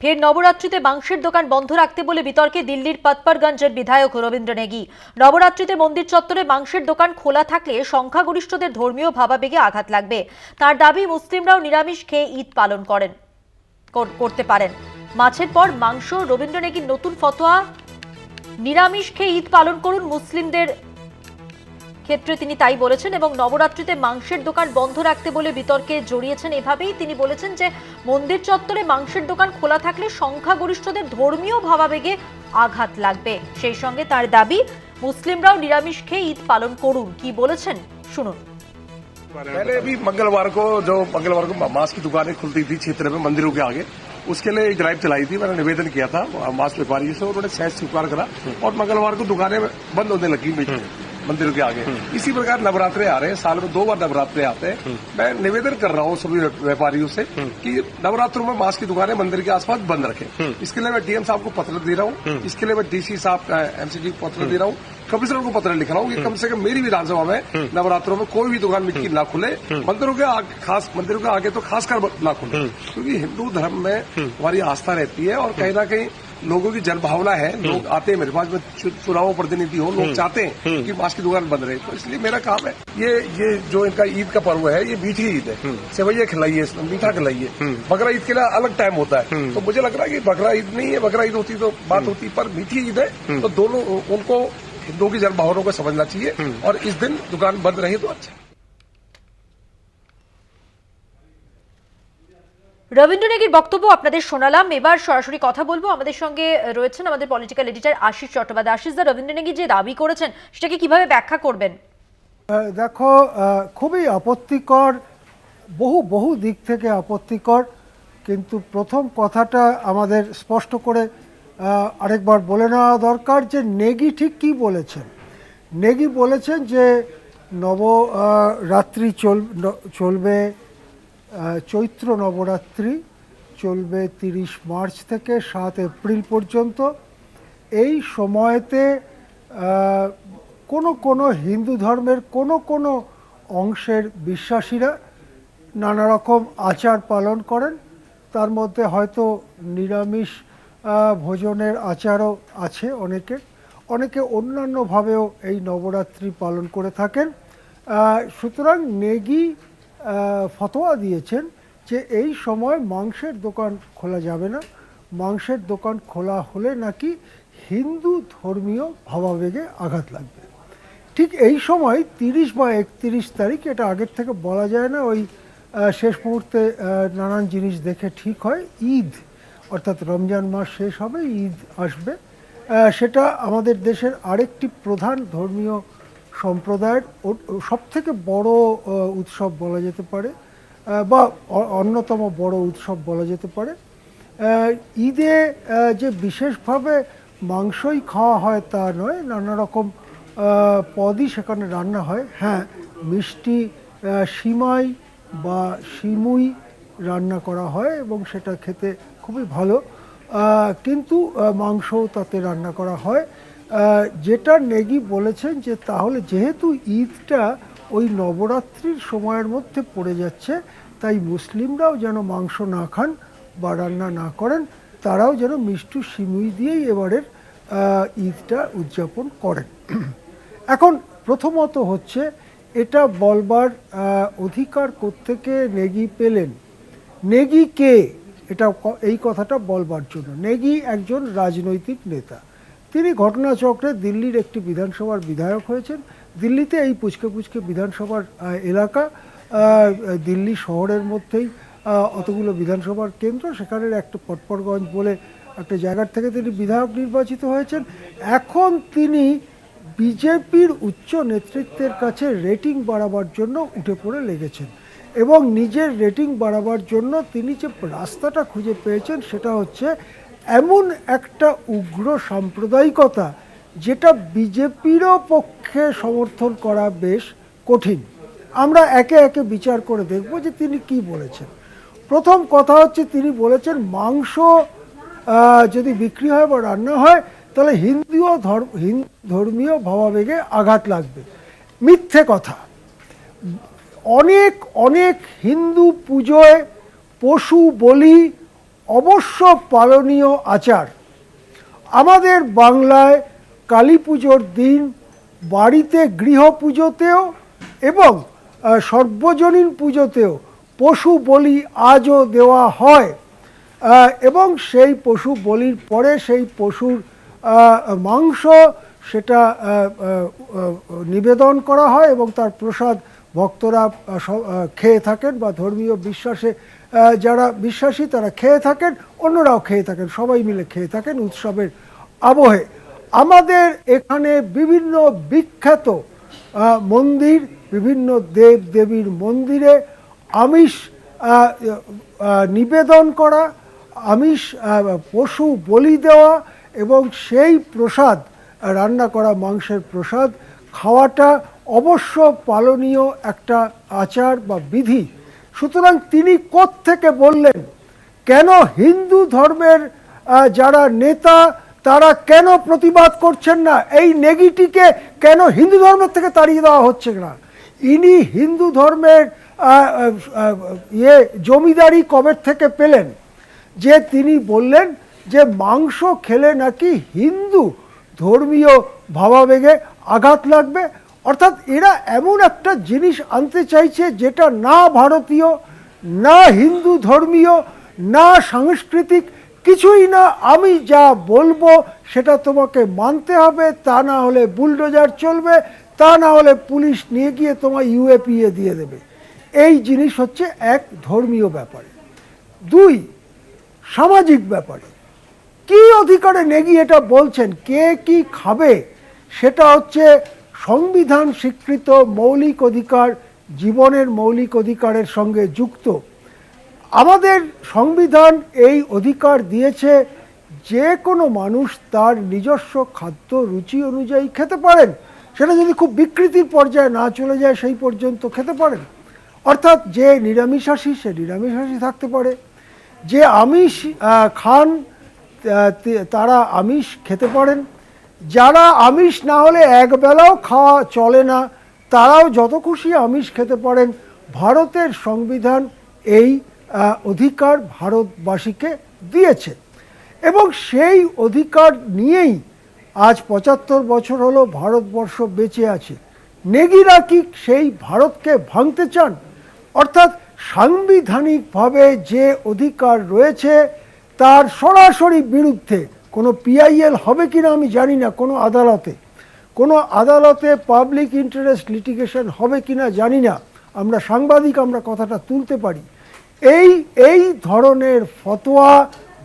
ফের নবরাত্রিতে মাংসের দোকান বন্ধ রাখতে বলে বিতর্কে দিল্লির পতপরগঞ্জের বিধায়ক রবীন্দ্র নেগি। নবরাত্রিতে মন্দির চত্বরে মাংসের দোকান খোলা থাকলে সংখ্যাগরিষ্ঠদের ধর্মীয় ভাবাবেগে আঘাত লাগবে। তার দাবি, মুসলিমরাও নিরামিষ খেয়ে ঈদ পালন করেন করতে পারেন। মাছের পর মাংস, রবীন্দ্র নেগির নতুন ফতোয়া, নিরামিষ খেয়ে ঈদ পালন করুন মুসলিমদের ক্ষেত্রে তিনি তাই বলেছেন এবং নবরাত্রিতে মাংসের দোকান বন্ধ রাখতে বলে বিতর্কে জড়িয়েছেন এভাবেই তিনি বলেছেন যে মন্দির চত্বরে মাংসের দোকান খোলা থাকলে সংখ্যাগরিষ্ঠদের ধর্মীয় ভাবাবেগে আঘাত লাগবে সেই সঙ্গে তার দাবি মুসলিমরাও নিরামিষ খেয়ে ঈদ পালন করুন কি বলেছেন শুনুন पहले भी मंगलवार को जो मंगलवार को मांस की दुकानें खुलती थी क्षेत्र में मंदिरों के आगे उसके लिए एक ड्राइव चलाई थी मैंने निवेदन किया था मांस व्यापारी से उन्होंने सहज स्वीकार करा और मंगलवार को दुकानें बंद होने लगी मंदिरों के आगे। इसी प्रकार नवरात्रे आ रहे हैं साल में दो बार नवरात्रे आते हैं। मैं निवेदन कर रहा हूँ सभी व्यापारियों से कि नवरात्रों में मांस की दुकानें मंदिर के आसपास बंद रखें। इसके लिए मैं डीएम साहब को पत्र दे रहा हूँ। इसके लिए मैं डीसी साहब एमसीडी को पत्र दे रहा हूँ। कमिश्नर को पत्र लिख रहा हूँ कि कम से कम मेरी विधानसभा में नवरात्रों में कोई भी दुकान मिट्टी ना खुले। मंदिरों के आगे खास मंदिरों के आगे तो खासकर ना खुले। क्योंकि हिंदू धर्म में हमारी आस्था रहती है और कहीं ना कहीं लोगों की जनभावना है लोग आते हैं मेरे पास में चुनाव प्रतिनिधि हो लोग चाहते हैं कि मांस की दुकान बंद रहे। तो इसलिए मेरा काम है ये ये जो इनका ईद का पर्व है ये मीठी ईद है। सेवैया खिलाइए इसमें मीठा खिलाइए। बकरा ईद के लिए अलग टाइम होता है। तो मुझे लग रहा है कि बकरा ईद नहीं है बकरा ईद होती तो बात होती पर मीठी ईद है तो दोनों उनको हिंदुओं की जनभावनाओं को समझना चाहिए और इस दिन दुकान बंद रही तो अच्छा। রবীন্দ্র নেগির বক্তব্য আপনাদের শোনালাম। এবার সরাসরি কথা বলব। আমাদের সঙ্গে রয়েছেন আমাদের পলিটিক্যাল এডিটর আশিস চট্টোপাধ্যায়। আশিস দা রবীন্দ্র নেগি যে দাবি করেছেন, সেটাকে কীভাবে ব্যাখ্যা করবেন? দেখো খুবই আপত্তিকর, বহু বহু দিক থেকে আপত্তিকর, কিন্তু প্রথম কথাটা আমাদের স্পষ্ট করে আরেকবার বলে নেওয়া দরকার যে নেগি ঠিক কি বলেছেন। নেগি বলেছেন যে নব রাত্রি চল, চলবে চৈত্র নবরাত্রি চলবে তিরিশ মার্চ থেকে সাত এপ্রিল পর্যন্ত। এই সময়তে কোনো কোনো হিন্দু ধর্মের কোনো কোনো অংশের বিশ্বাসীরা নানা রকম আচার পালন করেন। তার মধ্যে হয়তো নিরামিষ ভোজনের আচারও আছে অনেকের অনেকে অন্যান্যভাবেও এই নবরাত্রি পালন করে থাকেন। সুতরাং নেগি ফতোয়া দিয়েছেন যে এই সময় মাংসের দোকান খোলা যাবে না। মাংসের দোকান খোলা হলে নাকি হিন্দু ধর্মীয় ভাবাবেগে আঘাত লাগবে। ঠিক এই সময় তিরিশ বা একত্রিশ তারিখ, এটা আগের থেকে বলা যায় না, ওই শেষ মুহূর্তে নানান জিনিস দেখে ঠিক হয়। ঈদ, অর্থাৎ রমজান মাস শেষ হবে, ঈদ আসবে। সেটা আমাদের দেশের আরেকটি প্রধান ধর্মীয় সম্প্রদায়ের সব থেকে বড় উৎসব বলা যেতে পারে বা অন্যতম বড় উৎসব বলা যেতে পারে। ঈদে যে বিশেষভাবে মাংসই খাওয়া হয় তা নয়, নানা রকম পদই সেখানে রান্না হয়। হ্যাঁ মিষ্টি সিমাই বা সিমুই রান্না করা হয় এবং সেটা খেতে খুবই ভালো। কিন্তু মাংসও তাতে রান্না করা হয়। যেটা নেগি বলেছেন যে তাহলে যেহেতু ঈদটা ওই নবরাত্রির সময়ের মধ্যে পড়ে যাচ্ছে, তাই মুসলিমরাও যেন মাংস না খান বা রান্না না করেন, তারাও যেন মিষ্টু সিমুই দিয়েই এবারের ঈদটা উদযাপন করেন। এখন প্রথমত হচ্ছে এটা বলবার অধিকার কোত্থেকে নেগি পেলেন? নেগি কে? এটা এই কথাটা বলবার জন্য। নেগি একজন রাজনৈতিক নেতা। তিনি ঘটনাচক্রে দিল্লির একটি বিধানসভার বিধায়ক হয়েছেন। দিল্লিতে এই পুচকে পুচকে বিধানসভার এলাকা দিল্লি শহরের মধ্যেই অতগুলো বিধানসভার কেন্দ্র, সেখানের একটা পটপরগঞ্জ বলে একটা জায়গার থেকে তিনি বিধায়ক নির্বাচিত হয়েছেন। এখন তিনি বিজেপির উচ্চ নেতৃত্বের কাছে রেটিং বাড়াবার জন্য উঠে পড়ে লেগেছেন এবং নিজের রেটিং বাড়াবার জন্য তিনি যে রাস্তাটা খুঁজে পেয়েছেন সেটা হচ্ছে এমন একটা উগ্র সাম্প্রদায়িকতা যেটা বিজেপিরও পক্ষে সমর্থন করা বেশ কঠিন। আমরা একে একে বিচার করে দেখব যে তিনি কি বলেছেন। প্রথম কথা হচ্ছে তিনি বলেছেন মাংস যদি বিক্রি হয় বা রান্না হয়, তাহলে হিন্দুও ধর্ম হিন- ধর্মীয় ভাবাবেগে আঘাত লাগবে। মিথ্যে কথা। অনেক অনেক হিন্দু পুজোয় পশু বলি অবশ্য পালনীয় আচার। আমাদের বাংলায় কালী পুজোর দিন বাড়িতে গৃহ পুজোতেও এবং সর্বজনীন পুজোতেও পশু বলি আজও দেওয়া হয়। এবং সেই পশু বলির পরে সেই পশুর মাংস সেটা নিবেদন করা হয় এবং তার প্রসাদ ভক্তরা খেয়ে থাকেন বা ধর্মীয় বিশ্বাসে যারা বিশ্বাসী, তারা খেয়ে থাকেন, অন্যরাও খেয়ে থাকেন, সবাই মিলে খেয়ে থাকেন উৎসবের আবহে। আমাদের এখানে বিভিন্ন বিখ্যাত মন্দির, বিভিন্ন দেব দেবীর মন্দিরে আমিষ নিবেদন করা, আমিষ পশু বলি দেওয়া এবং সেই প্রসাদ, রান্না করা মাংসের প্রসাদ খাওয়াটা অবশ্য পালনীয় একটা আচার বা বিধি। সুতরাং তিনি থেকে বললেন, কেন হিন্দু ধর্মের যারা নেতা, তারা কেন প্রতিবাদ করছেন না? এই নেগিটিকে কেন হিন্দু ধর্মের থেকে তাড়িয়ে দেওয়া হচ্ছে না? ইনি হিন্দু ধর্মের ইয়ে জমিদারি কবের থেকে পেলেন? যে তিনি বললেন যে মাংস খেলে নাকি হিন্দু ধর্মীয় ভাবাবেগে আঘাত লাগবে অর্থাৎ এরা এমন একটা জিনিস আনতে চাইছে যেটা না ভারতীয়, না হিন্দু ধর্মীয়, না সাংস্কৃতিক, কিছুই না। আমি যা বলব সেটা তোমাকে মানতে হবে, তা না হলে বুলডোজার চলবে, তা না হলে পুলিশ নিয়ে গিয়ে তোমার ইউএপিএ দিয়ে দেবে। এই জিনিস হচ্ছে এক ধর্মীয় ব্যাপারে। দুই, সামাজিক ব্যাপারে। কি অধিকারে নেগি এটা বলছেন? কে কি খাবে? সেটা হচ্ছে সংবিধান স্বীকৃত মৌলিক অধিকার জীবনের মৌলিক অধিকারের সঙ্গে যুক্ত। আমাদের সংবিধান এই অধিকার দিয়েছে যে কোনো মানুষ তার নিজস্ব খাদ্য রুচি অনুযায়ী খেতে পারেন। সেটা যদি খুব বিকৃতির পর্যায়ে না চলে যায়, সেই পর্যন্ত খেতে পারেন। অর্থাৎ যে নিরামিষাশী, সে নিরামিষাশী থাকতে পারে। যে আমিষ খান তারা আমিষ খেতে পারেন। যারা আমিষ না হলে একবেলাও খাওয়া চলে না, তারাও যত খুশি আমিষ খেতে পারেন। ভারতের সংবিধান এই অধিকার ভারতবাসীকে দিয়েছে। এবং সেই অধিকার নিয়েই আজ পঁচাত্তর বছর হলো ভারতবর্ষ বেঁচে আছে। নেগিরা কি সেই ভারতকে ভাঙতে চান? অর্থাৎ সাংবিধানিকভাবে যে অধিকার রয়েছে, তার সরাসরি বিরুদ্ধে কোনো পিআইএল হবে কি না আমি জানি না, কোনো আদালতে। কোনো আদালতে পাবলিক ইন্টারেস্ট লিটিগেশন হবে কি না জানি না, আমরা সাংবাদিক, আমরা কথাটা তুলতে পারি। এই এই ধরনের ফতোয়া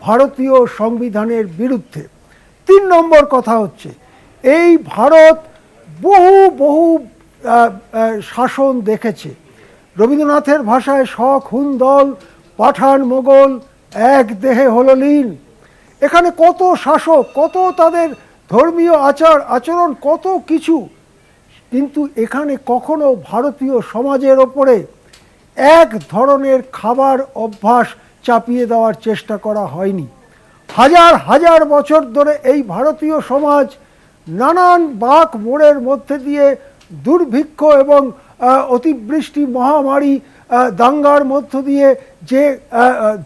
ভারতীয় সংবিধানের বিরুদ্ধে। তিন নম্বর কথা হচ্ছে, এই ভারত বহু বহু শাসন দেখেছে। রবীন্দ্রনাথের ভাষায় শখ হুন, দল, পাঠান, মোগল, এক দেহে হলো লীন। এখানে কত শাসক, কত তাদের ধর্মীয় আচার, আচরণ, কত কিছু। কিন্তু এখানে কখনো ভারতীয় সমাজের ওপরে এক ধরনের খাবার অভ্যাস চাপিয়ে দেওয়ার চেষ্টা করা হয়নি। হাজার হাজার বছর ধরে এই ভারতীয় সমাজ নানান বাক মোড়ের মধ্যে দিয়ে দুর্ভিক্ষ এবং অতিবৃষ্টি, মহামারী দাঙ্গার মধ্য দিয়ে যে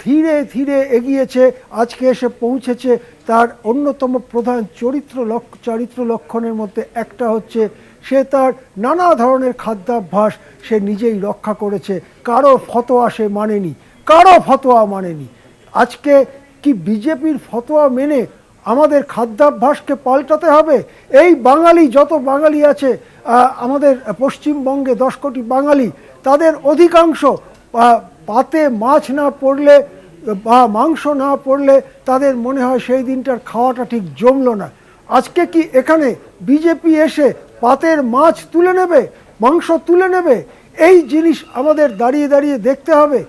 ধীরে ধীরে এগিয়েছে, আজকে এসে পৌঁছেছে তার অন্যতম প্রধান চরিত্র চরিত্র লক্ষণের মধ্যে একটা হচ্ছে সে তার নানা ধরনের খাদ্যাভ্যাস সে নিজেই রক্ষা করেছে। কারও ফতোয়া সে মানেনি, কারও ফতোয়া মানেনি। আজকে কি বিজেপির ফতোয়া মেনে আমাদের খাদ্যাভ্যাসকে পাল্টাতে হবে? এই বাঙালি, যত বাঙালি আছে আমাদের পশ্চিমবঙ্গে দশ কোটি বাঙালি তাদের অধিকাংশ পাতে মাছ না পড়লে, বা মাংস না পড়লে তাদের মনে হয় সেই দিনটার খাওয়াটা ঠিক জমলো না। আজকে কি এখানে বিজেপি এসে পাতের মাছ তুলে নেবে, মাংস তুলে নেবে? এই জিনিস আমাদের দাঁড়িয়ে দাঁড়িয়ে দেখতে হবে।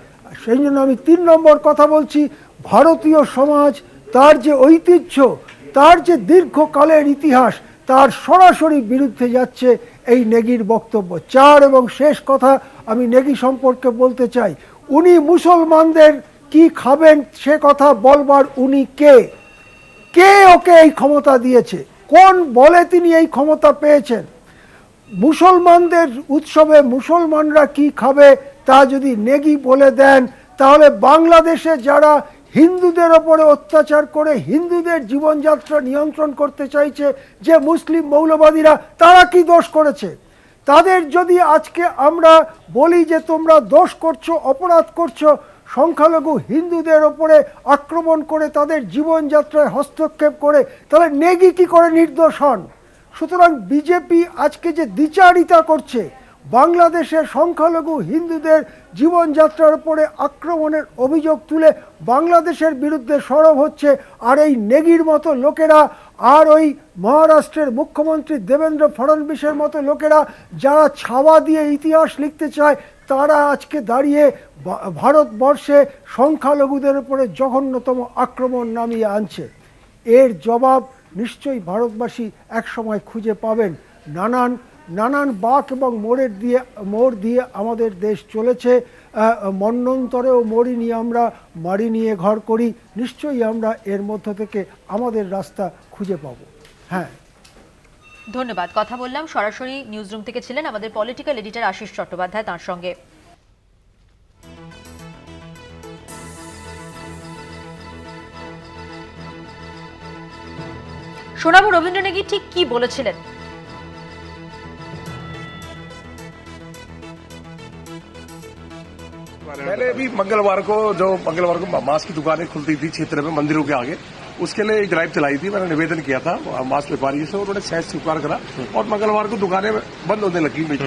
সেই জন্য আমি তিন নম্বর কথা বলছি, ভারতীয় সমাজ তার যে ঐতিহ্য, তার যে দীর্ঘকালের ইতিহাস তার সরাসরি বিরুদ্ধে যাচ্ছে এই নেগির বক্তব্য। চার এবং শেষ কথা আমি নেগি সম্পর্কে বলতে চাই। উনি মুসলমানদের কি খাবেন সে কথা বলবার উনি কে? কে ওকে এই ক্ষমতা দিয়েছে? কোন বলে তিনি এই ক্ষমতা পেয়েছেন? মুসলমানদের উৎসবে মুসলমানরা কি খাবে তা যদি নেগি বলে দেন, তাহলে বাংলাদেশে যারা হিন্দুদের ওপরে অত্যাচার করে হিন্দুদের জীবনযাত্রা নিয়ন্ত্রণ করতে চাইছে যে মুসলিম মৌলবাদীরা, তারা কি দোষ করেছে? তাদের যদি আজকে আমরা বলি যে তোমরা দোষ করছ, অপরাধ করছ, সংখ্যালঘু হিন্দুদের ওপরে আক্রমণ করে তাদের জীবনযাত্রায় হস্তক্ষেপ করে, তাহলে নেগি কি করে নির্দোষ হন? সুতরাং বিজেপি আজকে যে দ্বিচারিতা করছে বাংলাদেশের সংখ্যালঘু হিন্দুদের জীবনযাত্রার উপরে আক্রমণের অভিযোগ তুলে বাংলাদেশের বিরুদ্ধে সরব হচ্ছে আর এই নেগির মতো লোকেরা, আর ওই মহারাষ্ট্রের মুখ্যমন্ত্রী দেবেন্দ্র ফডণবীশের মতো লোকেরা যারা ছাওয়া দিয়ে ইতিহাস লিখতে চায়, তারা আজকে দাঁড়িয়ে ভারতবর্ষে সংখ্যালঘুদের উপরে জঘন্যতম আক্রমণ নামিয়ে আনছে। এর জবাব নিশ্চয়ই ভারতবাসী একসময় খুঁজে পাবেন। নানান নানান বাক এবং মোড়ের দিয়ে মোড় দিয়ে আমাদের দেশ চলেছে। আহ, মন্বন্তরেও মরি নিয়ে আমরা মারি নিয়ে ঘর করি। নিশ্চয়ই আমরা এর মধ্য থেকে আমাদের রাস্তা খুঁজে পাবো। হ্যাঁ। ধন্যবাদ। কথা বললাম সরাসরি নিউজরুম থেকে ছিলেন আমাদের পলিটিক্যাল এডিটর আশিস চট্টোপাধ্যায় তার সঙ্গে। শোনাবো রবীন্দ্র নেগি ঠিক কি বলেছিলেন? पहले भी मंगलवार को जो मंगलवार को मांस की दुकानें खुलती थी क्षेत्र में मंदिरों के आगे उसके लिए एक ड्राइव चलाई थी मैंने निवेदन किया था मांस व्यापारी से उन्होंने सहज स्वीकार करा और मंगलवार को दुकानें बंद होने लगी मीट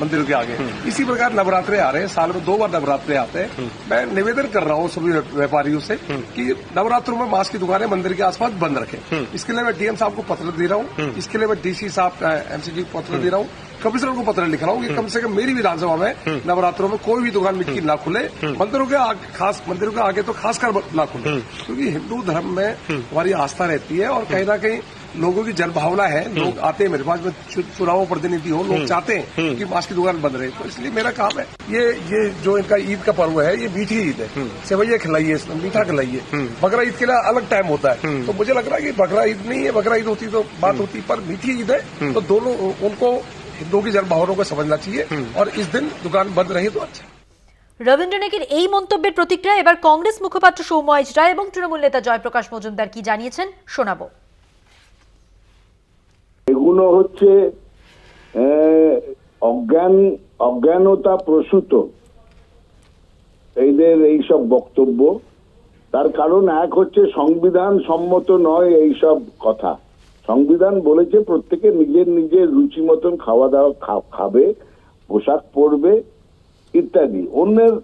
मंदिरों के आगे। इसी प्रकार नवरात्रे आ रहे हैं। साल में दो बार नवरात्रे आते हैं। मैं निवेदन कर रहा हूँ सभी व्यापारियों से कि नवरात्रों में मांस की दुकानें मंदिर के आसपास बंद रखें। इसके लिए मैं डीएम साहब को पत्र दे रहा हूँ। इसके लिए मैं डीसी साहब एमसीजी को पत्र दे रहा हूँ। कमिश्नर को पत्र लिख रहा हूँ कि कम से कम मेरी विधानसभा में नवरात्रों में कोई भी दुकान मिट्टी ना खुले। मंदिरों के खास, मंदिरों के आगे तो खासकर ना खुले। क्योंकि हिंदू धर्म में हमारी आस्था रहती है और कहीं ना कहीं लोगों की जनभावना है लोग आते हैं मेरे पास में चु- चुनाव प्रतिनिधि हो लोग चाहते हैं कि मांस की दुकान बंद रहे तो इसलिए मेरा काम है ये ये जो इनका ईद का पर्व है ये मीठी ईद है सेवैया खिलाइए इसमें मीठा खिलाइए बकरा ईद के लिए अलग टाइम होता है तो मुझे लग रहा है कि बकरा ईद नहीं है बकरा ईद होती तो बात होती पर मीठी ईद है तो दोनों उनको हिंदुओं की जनभावनाओं को समझना चाहिए और इस दिन दुकान बंद रही तो अच्छा রবীন্দ্র নেগির এই মন্তব্যের প্রতিক্রিয়া এবার কংগ্রেস মুখপাত্র সৌম্য রায় এবং তৃণমূল নেতা জয়প্রকাশ মজুমদার কি জানিয়েছেন শোনাবো এগুলো হচ্ছে অজ্ঞান, অজ্ঞানতা প্রসূত। এইদের এইসব বক্তব্য। তার কারণ এক হচ্ছে সংবিধান সম্মত নয় এইসব কথা। সংবিধান বলেছে প্রত্যেকে নিজের নিজের রুচি মতন খাওয়া দাওয়া খাবে, পোশাক পরবে, ইত্যাদি। অন্যের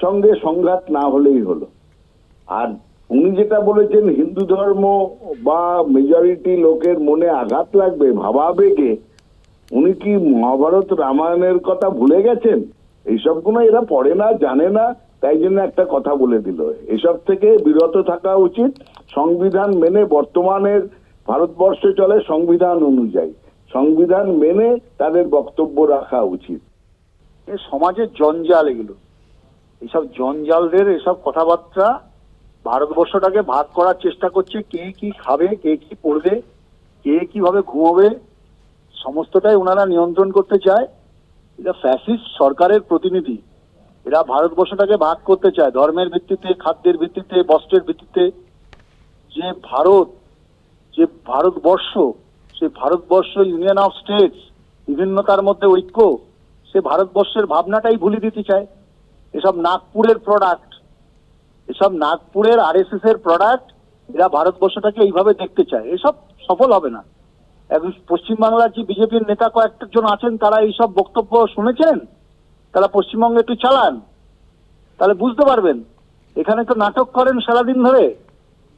সঙ্গে সংঘাত না হলেই হলো। আর উনি যেটা বলেছেন, হিন্দু ধর্ম বা মেজরিটি লোকের মনে আঘাত লাগবে, ভাবাবেগে, উনি কি মহাভারত রামায়ণের কথা ভুলে গেছেন? এইসবগুলো এরা পড়ে না, জানে না, তাই জন্য একটা কথা বলে দিল। এসব থেকে বিরত থাকা উচিত, সংবিধান মেনে বর্তমানের ভারতবর্ষে চলে সংবিধান অনুযায়ী। সংবিধান মেনে তাদের বক্তব্য রাখা উচিত। সমাজের জঞ্জাল এগুলো। এসব জঞ্জালদের এসব কথাবার্তা ভারতবর্ষটাকে ভাগ করার চেষ্টা করছে, কে কি খাবে, কে কি পড়বে, কে কীভাবে ঘুমোবে, সমস্তটাই ওনারা নিয়ন্ত্রণ করতে চায়। এটা ফ্যাসিস্ট সরকারের প্রতিনিধি। এরা ভারতবর্ষটাকে ভাগ করতে চায়, ধর্মের ভিত্তিতে, খাদ্যের ভিত্তিতে, বস্ত্রের ভিত্তিতে। যে ভারত, যে ভারতবর্ষ, সে ভারতবর্ষ ইউনিয়ন অফ স্টেটস, বিভিন্নতার মধ্যে ঐক্য, সে ভারতবর্ষের ভাবনাটাই ভুলে দিতে চায়। এসব নাগপুরের প্রোডাক্ট এসব নাগপুরের আর এস এস এর প্রোডাক্ট এরা ভারতবর্ষটাকে এইভাবে দেখতে চায়। এসব সফল হবে না। পশ্চিমবাংলার যে বিজেপির নেতা কয়েকজন আছেন, তারা এইসব বক্তব্য শুনেছেন? তারা পশ্চিমবঙ্গে একটু চালান। তাহলে বুঝতে পারবেন, এখানে তো নাটক করেন সারাদিন ধরে।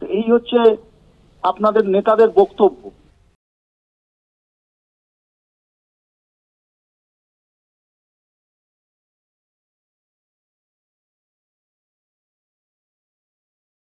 এই হচ্ছে আপনাদের নেতাদের বক্তব্য।